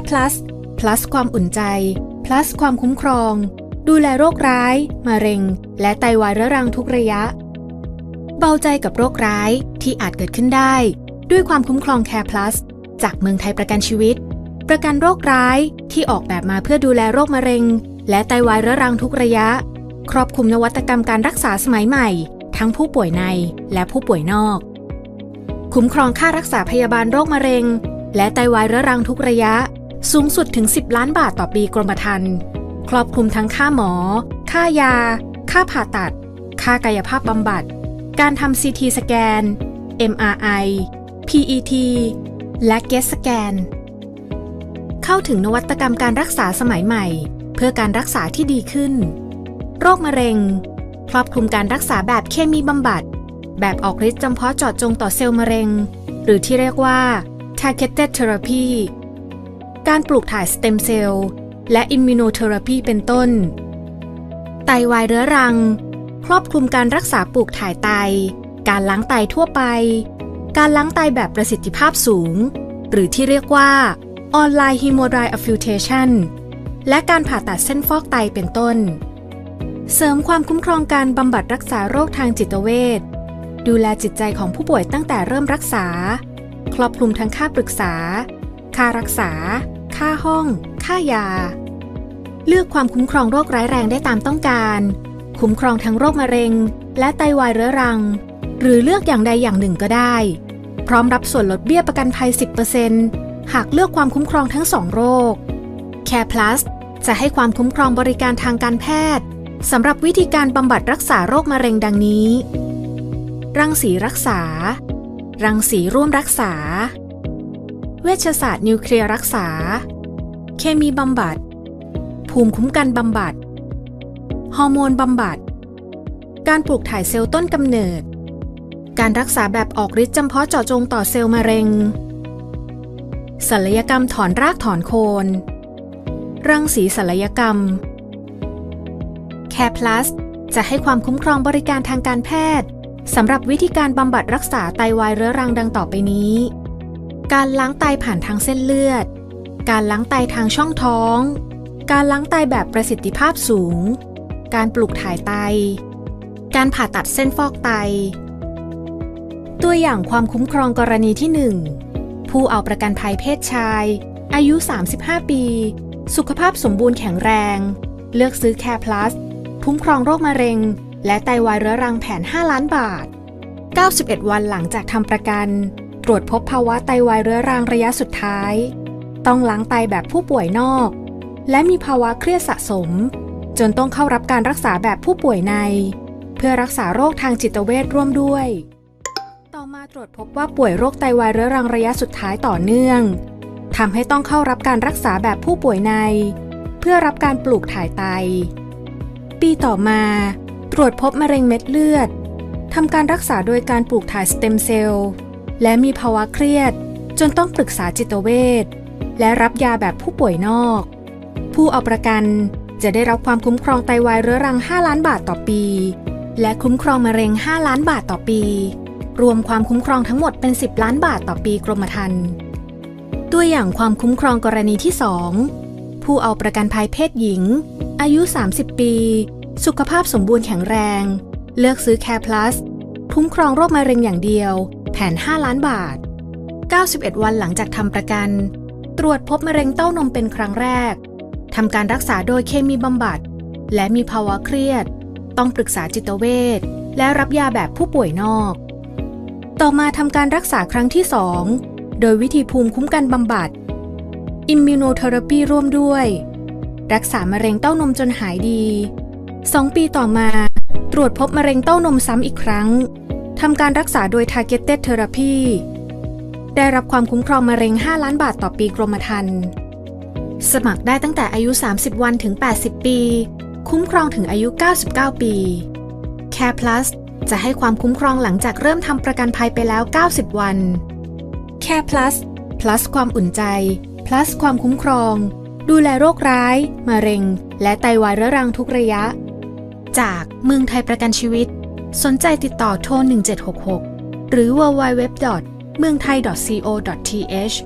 Care Plus plus ความอุ่นใจ plus ความคุ้มครอง ดูแลโรคร้าย มะเร็ง และไตวายเรื้อรังทุกระยะ เบาใจกับโรคร้ายที่อาจเกิดขึ้นได้ ด้วยความคุ้มครอง Care Plus จากเมืองไทยประกันชีวิต ประกันโรคร้ายที่ออกแบบมาเพื่อดูแลโรคมะเร็ง และไตวายเรื้อรังทุกระยะ ครอบคลุมนวัตกรรมการรักษาสมัยใหม่ ทั้งผู้ป่วยในและผู้ป่วยนอก คุ้มครองค่ารักษาพยาบาลโรคมะเร็ง และไตวายเรื้อรังทุกระยะ สูงสุดถึง 10 ล้านบาทต่อปีกรมธรรม์ครอบคลุมทั้งค่าหมอ ค่ายา ค่าผ่าตัด ค่ากายภาพบำบัด การทำ CT สแกน MRI PET และ GET สแกน เข้าถึงนวัตกรรมการรักษาสมัยใหม่ เพื่อการรักษาที่ดีขึ้น โรคมะเร็ง ครอบคลุมการรักษาแบบเคมีบำบัด แบบออกฤทธิ์จำเพาะเจาะจงต่อเซลล์มะเร็ง หรือที่เรียกว่า targeted therapy การปลูกถ่ายสเต็มเซลล์และอิมมิโนเทอราพีเป็นต้น ไตวายเรื้อรัง ครอบคลุมการรักษาปลูกถ่ายไต การล้างไตทั่วไป การล้างไตแบบประสิทธิภาพสูง หรือที่เรียกว่า Online Hemodiafiltration และการผ่าตัดเส้นฟอกไตเป็นต้น เสริมความคุ้มครองการบำบัดรักษาโรคทางจิตเวชดูแลจิตใจของผู้ป่วยตั้งแต่เริ่มรักษา ครอบคลุมทั้งค่าปรึกษา ค่ารักษา ค่าห้อง ค่ายา เลือกความคุ้มครองโรคร้ายแรงได้ตามต้องการ คุ้มครองทั้งโรคมะเร็ง และไตวายเรื้อรัง หรือเลือกอย่างใดอย่างหนึ่งก็ได้ พร้อมรับส่วนลดเบี้ยประกันภัย 10%หากเลือกความคุ้มครองทั้งสองโรค Care Plus จะให้ความคุ้มครองบริการทางการแพทย์สำหรับวิธีการบำบัดรักษาโรคมะเร็งดังนี้ รังสีรักษา รังสีร่วมรักษา เวชศาสตร์นิวเคลียร์รักษา เคมีบำบัด ภูมิคุ้มกันบำบัด ฮอร์โมนบำบัด การปลูกถ่ายเซลล์ต้นกำเนิด การรักษาแบบออกฤทธิ์จำเพาะเจาะจงต่อเซลล์มะเร็ง ศัลยกรรมถอนรากถอนโคน รังสีศัลยกรรม Care Plus จะให้ความคุ้มครองบริการทางการแพทย์สำหรับวิธีการบำบัดรักษาไตวายเรื้อรังดังต่อไปนี้ การล้างไตผ่านทางเส้นเลือด การล้างไตทางช่องท้อง การล้างไตแบบประสิทธิภาพสูง การปลูกถ่ายไต การผ่าตัดเส้นฟอกไต ตัวอย่างความคุ้มครองกรณีที่ 1 ผู้เอาประกันภัยเพศชาย อายุ 35 ปี สุขภาพสมบูรณ์แข็งแรง เลือกซื้อ Care Plus คุ้มครองโรคมะเร็ง และไตวายเรื้อรังแผน 5 ล้านบาท 91 วันหลังจากทำประกัน รวจพบภาวะไตวายเรื้อรังระยะสุดท้าย ต้องล้างไตแบบผู้ป่วยนอก และมีภาวะเครียดสะสม จนต้องเข้ารับการรักษาแบบผู้ป่วยใน เพื่อรักษาโรคทางจิตเวชร่วมด้วย ต่อมาตรวจพบว่าป่วยโรคไตวายเรื้อรังระยะสุดท้ายต่อเนื่องทำให้ต้องเข้ารับการรักษาแบบผู้ป่วยใน เพื่อรับการปลูกถ่ายไต ปีต่อมา ตรวจพบมะเร็งเม็ดเลือดทำการรักษาโดยการปลูกถ่ายสเต็มเซลล์ และมีภาวะเครียด จนต้องปรึกษาจิตเวชและรับยาแบบผู้ป่วยนอก ผู้เอาประกันจะได้รับความคุ้มครองไตวายเรื้อรัง 5 ล้านบาทต่อปี และคุ้มครองมะเร็ง 5 ล้านบาทต่อปี รวมความคุ้มครองทั้งหมดเป็น 10 ล้านบาทต่อปีกรมธรรม์ตัวอย่างความคุ้มครองกรณีที่ 2 ผู้เอาประกันภัยเพศหญิง อายุ 30 ปี สุขภาพสมบูรณ์แข็งแรง เลือกซื้อ Care Plus คุ้มครองโรคมะเร็งอย่างเดียว แผน 5 ล้านบาท 91 วันหลังจากทำประกัน ตรวจพบมะเร็งเต้านมเป็นครั้งแรก ทำการรักษาโดยเคมีบำบัด และมีภาวะเครียด ต้องปรึกษาจิตเวชและรับยาแบบผู้ป่วยนอก ต่อมาทำการรักษาครั้งที่ 2 โดยวิธีภูมิคุ้มกันบำบัด อิมมิโนเทอราปีร่วมด้วย รักษามะเร็งเต้านมจนหายดี 2 ปีต่อมาตรวจพบมะเร็งเต้านมซ้ำอีกครั้ง ทำการรักษาโดย Targeted Therapy ได้รับความคุ้มครองมะเร็ง 5 ล้านบาทต่อปีกรมธรรม์สมัครได้ตั้งแต่อายุ 30 วันถึง 80 ปี คุ้มครองถึงอายุ 99 ปี Care Plus จะให้ความคุ้มครองหลังจากเริ่มทำประกันภัยไปแล้ว 90 วัน Care Plus plus ความอุ่นใจ plus ความคุ้มครอง ดูแลโรคร้าย มะเร็ง และไตวายเรื้อรังทุกระยะ จากเมืองไทยประกันชีวิต สนใจติดต่อโทร 1766 หรือ www. เมืองไทย .co.th